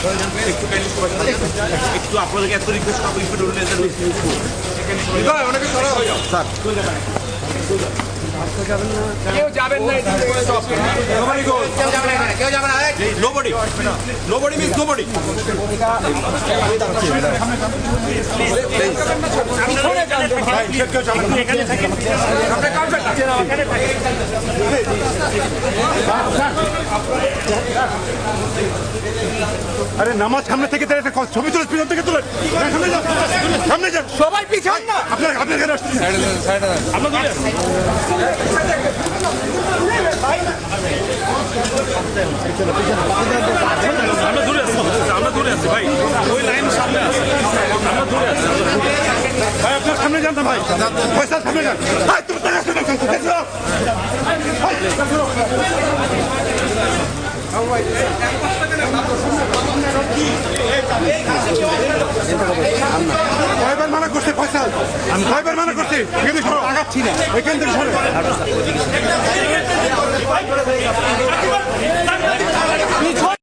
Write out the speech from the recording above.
একটু। একটু আপনাদেরকে এত রিকোয়েস্ট করব একটু অনেকে হয়ে স্যার কেউ যাবেন না এদিকে সব। Nobody goes. কেউ যাবে না এখানে, কেউ যাবে না এই, Nobody. Nobody means nobody. আরে নামাজ সামনে থেকে তার একটা ছবি তুলে পিছন থেকে তুলে। সামনে যান সামনে যান সবাই পিছন না। আপনার আপনার আমরা দূরে আছি আমরা দূরে আছি ভাই। ওই লাইন সামনে আছে আমরা দূরে আছি ভাই আপনার সামনে যান না ভাই পয়সা সামনে যান ভাই তুমি টাকা শোনো কয়বার মানা করছে পয়সা আমি কয়বার মানা করছি এখানে আগাচ্ছি না এখান থেকে সরো